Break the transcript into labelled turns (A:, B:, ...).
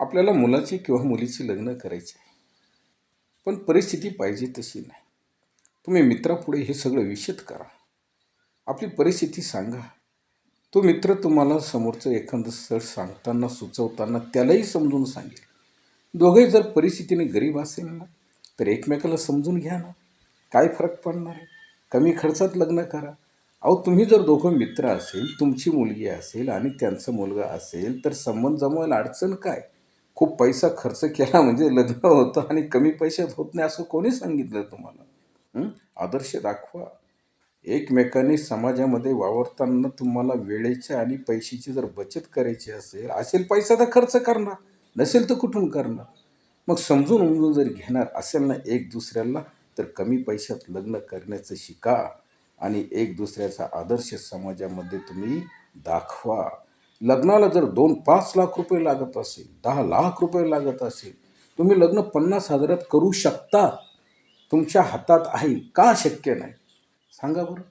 A: आपल्याला मुलाची किंवा मुलीची लग्न करायचे आहे. पण परिस्थिती पाहिजे तशी नाही. तुम्ही मित्रापुढे हे सगळं विषद करा. आपली परिस्थिती सांगा. तो मित्र तुम्हाला समोरचं एखादं स्थळ सांगताना सुचवताना त्यालाही समजून सांगेल. दोघंही जर परिस्थितीने गरीब असेल ना तर एकमेकाला समजून घ्या ना. काय फरक पडणार आहे? कमी खर्चात लग्न करा. अहो तुम्ही जर दोघं मित्र असेल तुमची मुलगी असेल आणि त्यांचा मुलगा असेल तर संबंध जमवायला अडचण काय? खूप पैसा खर्च केला म्हणजे लग्न होतं आणि कमी पैशात होत नाही असं कोणी सांगितलं तुम्हाला? आदर्श दाखवा. एकमेकांनी समाजामध्ये वावरताना तुम्हाला वेळेची आणि पैशाची जर बचत करायची असेल असेल पैसा तर खर्च करणार नसेल तर कुठून करणार? मग समजून उमजून जर घेणार असेल ना एक दुसऱ्याला तर कमी पैशात लग्न करण्याचं शिका आणि एक दुसऱ्याचा आदर्श समाजामध्ये तुम्ही दाखवा. लग्नाला जर दोन पाच लाख रुपये लागत असेल दहा लाख रुपये लागत असेल तुम्ही लग्न पन्नास हजारात करू शकता. तुमच्या हातात आहे का? शक्य नाही. सांगा बरं.